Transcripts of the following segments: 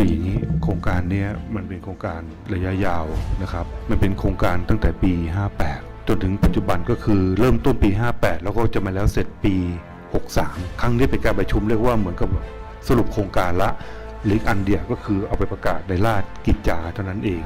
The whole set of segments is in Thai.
คืออย่างนี้โครงการนี้มันเป็นโครงการระยะยาวนะครับ มันเป็นโครงการตั้งแต่ปี 58 จนถึงปัจจุบันก็คือเริ่มต้นปี 58 แล้วก็จะมาแล้วเสร็จปี 63 ครั้งนี้เป็นการประชุมเรียกว่าเหมือนกับสรุปโครงการละหรืออันเดียวก็คือเอาไปประกาศในราชกิจจาเท่านั้นเอง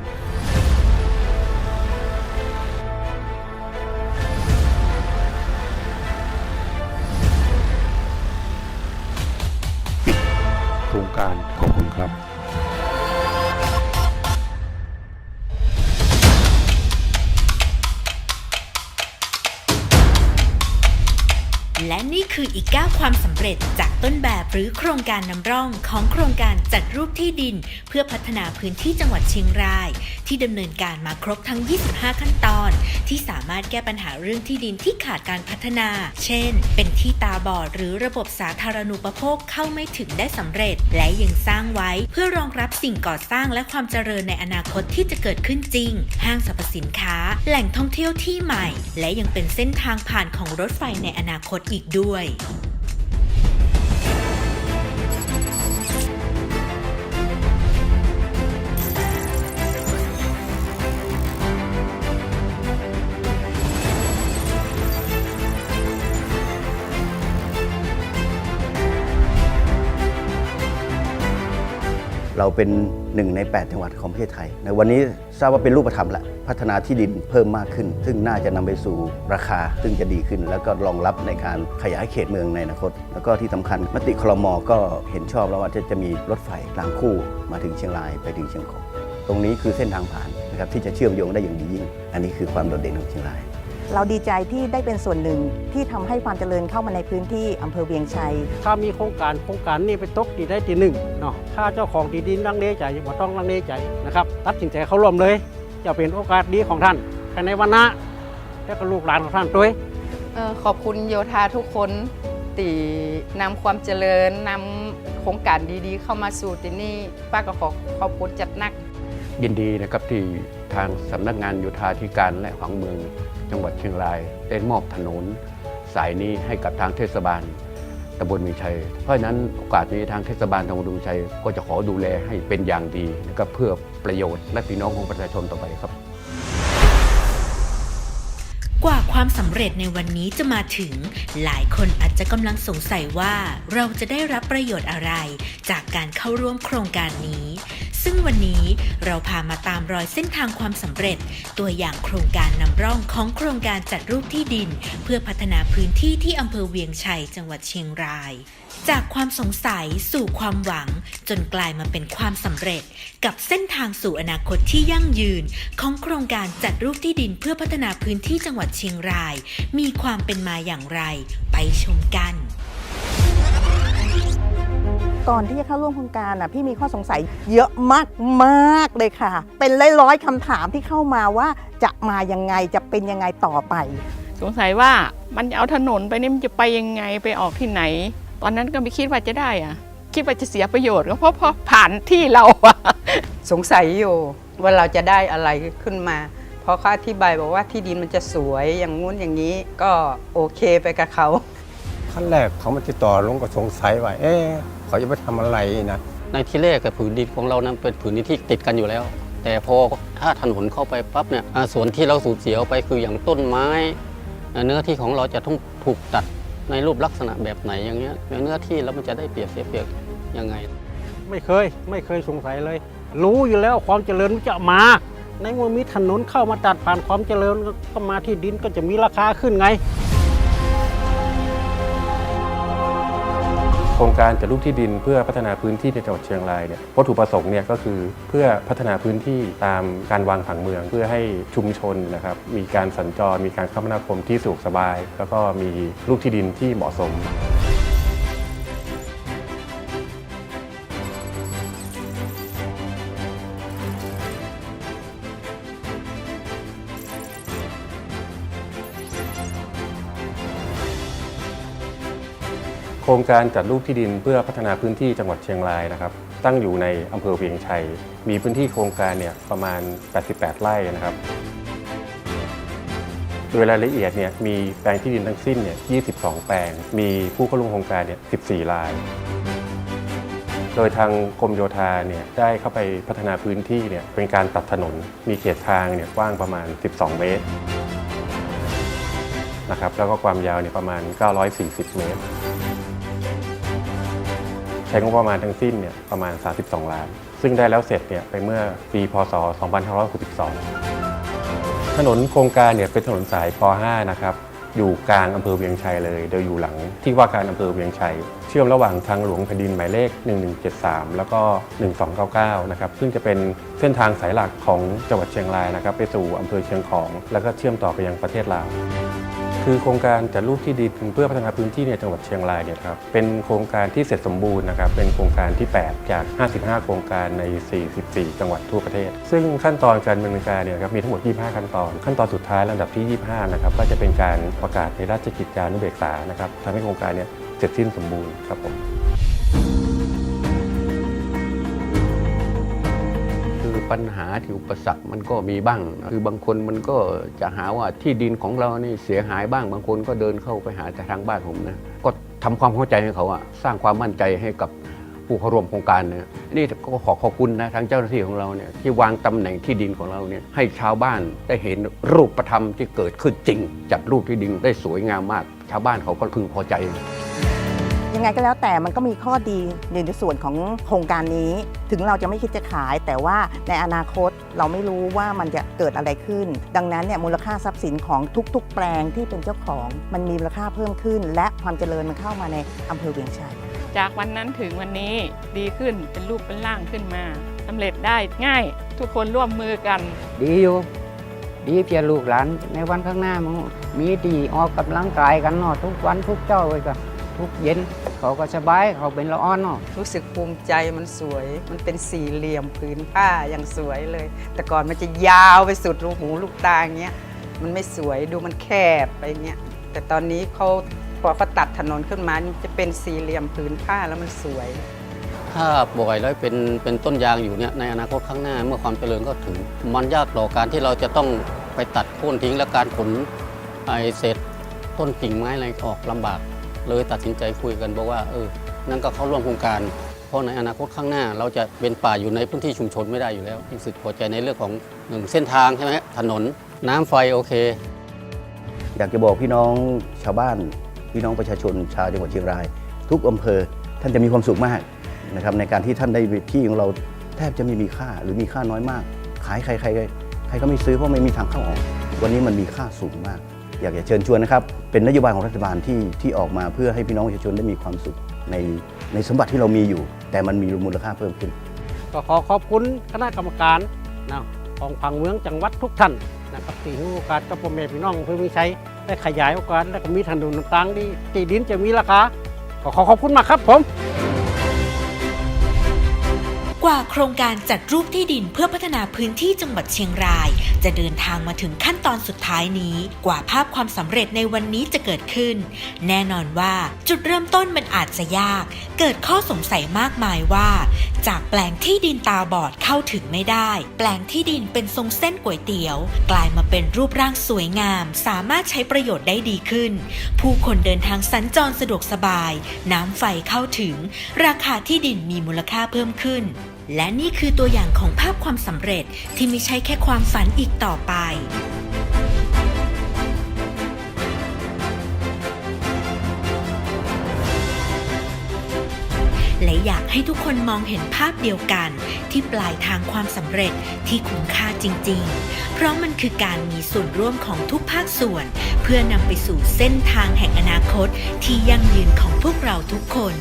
และนี่คืออีก9ความสำเร็จจากต้นแบบหรือโครงการนำร่องของโครงการจัดรูปที่ดิน เพื่อพัฒนาพื้นที่จังหวัดเชียงราย ที่ดำเนินการมาครบทั้ง 25 ขั้นตอน ที่สามารถแก้ปัญหาเรื่องที่ดินที่ขาดการพัฒนา เช่น เป็นที่ตาบอดหรือระบบสาธารณูปโภคเข้าไม่ถึงได้สำเร็จ และยังสร้างไว้เพื่อรองรับสิ่งก่อสร้างและความเจริญในอนาคตที่จะเกิดขึ้นจริง ห้างสรรพสินค้า แหล่งท่องเที่ยวที่ใหม่ และยังเป็นเส้นทางผ่านของรถไฟในอนาคตอีกด้วย เราเป็นหนึ่งใน 8 จังหวัดของประเทศไทย ในวันนี้ทราบว่าเป็นรูปธรรมแล้วพัฒนาที่ดินเพิ่มมากขึ้น ซึ่งน่าจะนำไปสู่ราคา ซึ่งจะดีขึ้น แล้วก็รองรับในการขยายเขตเมืองในอนาคต แล้วก็ที่สำคัญมติคลมก็เห็นชอบแล้วว่าจะจะมีรถไฟรางคู่มาถึงเชียงรายไปถึงเชียงของ ตรงนี้คือเส้นทางผ่านนะครับที่จะเชื่อมโยงได้อย่างดียิ่ง อันนี้คือความโดดเด่นของเชียงราย เราดีใจที่ได้เป็นส่วนหนึ่งที่ทำให้ความเจริญเข้ามาในพื้นที่อำเภอเวียงชัย ถ้ามีโครงการโครงการนี้ไปตกที่ได้ที่หนึ่งเนาะถ้าเจ้าของที่ดินลังเลใจบ่ต้องลังเลใจนะครับตัดสินใจเขาร่วมเลยจะเป็นโอกาสดีของท่านภายในวันนะและก็ลูกหลานของท่านด้วยเอ่อขอบคุณโยธาทุกคนตีนำความเจริญนำโครงการดีๆ เข้ามาสู่ที่นี่ป้าก็ขอขอบคุณจัดหนัก ยินดีนะครับที่ทางสำนักงานโยธาธิการและผังเมือง จังหวัดเชียงราย ได้มอบถนนสายนี้ให้กับทางเทศบาลตำบลมีชัย เพราะฉะนั้นโอกาสนี้ทางเทศบาลตำบลมีชัย ก็จะขอดูแลให้เป็นอย่างดีนะครับเพื่อประโยชน์และพี่น้องของประชาชนต่อไปครับ กว่าความสำเร็จในวันนี้จะมาถึง หลายคนอาจจะกำลังสงสัยว่าเราจะได้รับประโยชน์อะไร จากการเข้าร่วมโครงการนี้ ซึ่งวันนี้เราพามาตามรอยเส้นทางความสำเร็จ ตัวอย่างโครงการนำร่องของโครงการจัดรูปที่ดิน เพื่อพัฒนาพื้นที่ที่อำเภอเวียงชัย จังหวัดเชียงราย จากความสงสัยสู่ความหวัง จนกลายมาเป็นความสำเร็จ กับเส้นทางสู่อนาคตที่ยั่งยืน ของโครงการจัดรูปที่ดินเพื่อพัฒนาพื้นที่จังหวัดเชียงราย มีความเป็นมาอย่างไร ไปชมกัน ก่อนที่จะเข้าร่วมโครงการอะพี่มีข้อสงสัยเยอะมากมากๆเลยค่ะ เป็นร้อยๆคำถามที่เข้ามาว่าจะมายังไงจะเป็นยังไงต่อไป สงสัยว่ามันจะเอาถนนไปนี่มันจะไปยังไงไปออกที่ไหน ตอนนั้นก็ไม่คิดว่าจะได้อะคิดว่าจะเสียประโยชน์ก็เพราะเพราะผ่านที่เราอะสงสัยอยู่ว่าเราจะได้อะไรขึ้นมาเพราะเขาอธิบายบอกว่าที่ดินมันจะสวยอย่างงู้นอย่างนี้ก็โอเคไปกับเขา ขั้นแรกเขามาติดต่อลงก็สงสัยว่าเอ๊ะ เขาจะไปทำอะไรนะในที่แรกกับผืนดินของเรานั้นเป็นผืนดินที่ติดกันอยู่แล้ว แต่พอถ้าถนนเข้าไปปั๊บเนี่ยอ่าส่วนที่เราสูญเสียไปคืออย่างต้นไม้อ่าเนื้อที่ของเราจะต้องถูกตัดในรูปลักษณะแบบไหนอย่างเงี้ยเนื้อที่แล้วมันจะได้เปรียบเสียเปรียบยังไง ไม่เคยไม่เคยสงสัยเลย รู้อยู่แล้วความเจริญมันจะมาในเมื่อมีถนนเข้ามาตัดผ่านความเจริญก็มาที่ดินก็จะมีราคาขึ้นไง โครงการจัดรูปที่ดินเพื่อพัฒนาพื้นที่ในจังหวัดเชียงรายเนี่ยวัตถุประสงค์เนี่ยก็คือเพื่อพัฒนาพื้นที่ตามการวางผังเมือง เพื่อให้ชุมชนนะครับมีการสัญจรมีการคมนาคมที่สะดวกสบาย แล้วก็มีรูปที่ดินที่เหมาะสม รงการจัดรูปที่ดินเพื่อพัฒนาพื้นที่จังหวัดเชียงรายนะครับ ตั้งอยู่ในอำเภอเวียงชัย มีพื้นที่โครงการเนี่ยประมาณ 88 ไร่นะครับ โดยรายละเอียดเนี่ยมีแปลงที่ดินทั้งสิ้นเนี่ย 22 แปลง มีผู้เข้าร่วมโครงการเนี่ย 14 ราย โดยทางกรมโยธาเนี่ยได้เข้าไปพัฒนาพื้นที่เนี่ยเป็นการตัดถนน มีเขตทางเนี่ยกว้างประมาณ 12 เมตรนะครับแล้วก็ความยาวเนี่ยประมาณ 940 เมตร ช้งบประมาณทั้งสิ้นเนี่ยประมาณ 32 ล้าน ซึ่งได้แล้วเสร็จเนี่ยไปเมื่อปีพศ 2562 ถนนโครงการเนี่ยเป็นถนนสายป .5 นะครับอยู่กลางอำเภอเวียงชัยเลย โดยอยู่หลังที่ว่าการอำเภอเวียงชัย เชื่อมระหว่างทางหลวงแผ่นดินหมายเลข 1173 แล้วก็ 1299 นะครับ ซึ่งจะเป็นเส้นทางสายหลักของจังหวัดเชียงรายนะครับ ไปสู่อำเภอเชียงของ แล้วก็เชื่อมต่อไปยังประเทศลาว คือโครงการจัดรูปที่ดินเพื่อพัฒนาพื้นที่ในจังหวัดเชียงรายเนี่ยครับเป็นโครงการที่เสร็จสมบูรณ์นะครับเป็นโครงการที่ 8 จาก 55 โครงการใน 44 จังหวัดทั่วประเทศ ซึ่งขั้นตอนการดำเนินการเนี่ยครับมีทั้งหมด 25 ขั้นตอน ขั้นตอนสุดท้ายลำดับที่ 25 นะครับก็จะเป็นการประกาศในราชกิจจานุเบกษานะครับทำให้โครงการเนี่ยเสร็จสิ้นสมบูรณ์ครับผม ปัญหาที่อุปสรรคมันก็มีบ้าง คือบางคนมันก็จะหาว่าที่ดินของเรานี่เสียหายบ้าง บางคนก็เดินเข้าไปหาแต่ทางบ้านผมนะ ก็ทำความเข้าใจให้เขาอะสร้างความมั่นใจให้กับผู้เข้าร่วมโครงการเนี่ยนี่ก็ขอขอบคุณนะทางเจ้าหน้าที่ของเราเนี่ยที่วางตำแหน่งที่ดินของเราเนี่ยให้ชาวบ้านได้เห็นรูปธรรมที่เกิดขึ้นจริงจัดรูปที่ดินได้สวยงามมาก ชาวบ้านเขาก็พึงพอใจ ยังไงก็แล้วแต่มันก็มีข้อดีในส่วนของโครงการนี้ ถึงเราจะไม่คิดจะขาย แต่ว่าในอนาคตเราไม่รู้ว่ามันจะเกิดอะไรขึ้น ดังนั้นเนี่ยมูลค่าทรัพย์สินของทุก ๆ แปลงที่เป็นเจ้าของมันมีมูลค่าเพิ่มขึ้น และความเจริญมันเข้ามาในอำเภอเวียงชัยจากวันนั้นถึงวันนี้ดีขึ้นเป็นรูปเป็นร่างขึ้นมาสำเร็จได้ง่ายทุกคนร่วมมือกัน ดีอยู่ ดีเพียลูกหลานในวันข้างหน้ามันมีดีออกกำลังกายกันเนาะทุกวันทุกเจ้าเลยก็ ทุกเย็น เขาก็สบายเขาเป็นละอ่อนเนาะรู้สึกภูมิใจมันสวย มันเป็นสี่เหลี่ยมผืนผ้าอย่างสวยเลย แต่ก่อนมันจะยาวไปสุดลูกหูลูกตาอย่างเงี้ยมันไม่สวยดูมันแคบไปเงี้ยแต่ตอนนี้เขาพอเขาตัดถนนขึ้นมานี่จะเป็นสี่เหลี่ยมผืนผ้าแล้วมันสวย ถ้าปล่อยแล้วเป็นเป็นต้นยางอยู่เนี่ยในอนาคตข้างหน้าเมื่อความเจริญก็ถึง มันยากต่อการที่เราจะต้องไปตัดโค่นทิ้งและการขนไอเศษต้นกิ่งไม้อะไรออกลำบาก เลยตัดสินใจคุยกันบอกว่าเออนั่นก็เข้าร่วมโครงการ เพราะในอนาคตข้างหน้า เราจะเป็นป่าอยู่ในพื้นที่ชุมชนไม่ได้อยู่แล้วรู้สึกพอใจในเรื่องของหนึ่งเส้นทางใช่ไหมถนนน้ำไฟโอเค อยากจะบอกพี่น้องชาวบ้านพี่น้องประชาชนชาวจังหวัดเชียงราย ทุกอำเภอท่านจะมีความสุขมากนะครับในการที่ท่านได้ที่ของเราแทบจะไม่มีค่าหรือมีค่าน้อยมาก ขายใครใครใครก็ไม่ซื้อเพราะไม่มีทางเข้าออก วันนี้มันมีค่าสูงมาก อยากจะเชิญชวนนะครับ เป็นนโยบายของรัฐบาลที่ที่ออกมาเพื่อให้พี่น้องประชาชนได้มีความสุขในในสมบัติที่เรามีอยู่ แต่มันมีมูลค่าเพิ่มขึ้น ก็ขอขอบคุณคณะกรรมการนะของผังเมืองจังหวัดทุกท่านนะครับที่ให้โอกาสกับพ่อแม่พี่น้องเพื่อมีใช้ได้ขยายโอกาสและก็มีถนนต่างๆที่ที่ดินจะมีราคาก็ขอขอบคุณมากครับผม กว่าโครงการจัดรูปที่ดินเพื่อพัฒนาพื้นที่จังหวัดเชียงราย จะเดินทางมาถึงขั้นตอนสุดท้ายนี้ กว่าภาพความสำเร็จในวันนี้จะเกิดขึ้น แน่นอนว่าจุดเริ่มต้นมันอาจจะยาก เกิดข้อสงสัยมากมายว่า จากแปลงที่ดินตาบอดเข้าถึงไม่ได้ แปลงที่ดินเป็นทรงเส้นก๋วยเตี๋ยว กลายมาเป็นรูปร่างสวยงาม สามารถใช้ประโยชน์ได้ดีขึ้น ผู้คนเดินทางสัญจรสะดวกสบาย น้ำไฟเข้าถึง ราคาที่ดินมีมูลค่าเพิ่มขึ้น และนี่คือตัวอย่างของภาพความสำเร็จที่ไม่ใช่แค่ความฝันอีกต่อไปและอยากให้ทุกคนมองเห็นภาพเดียวกัน ที่ปลายทางความสำเร็จที่คุ้มค่าจริง ๆ เพราะมันคือการมีส่วนร่วมของทุกภาคส่วน เพื่อนำไปสู่เส้นทางแห่งอนาคตที่ยั่งยืนของพวกเราทุกคน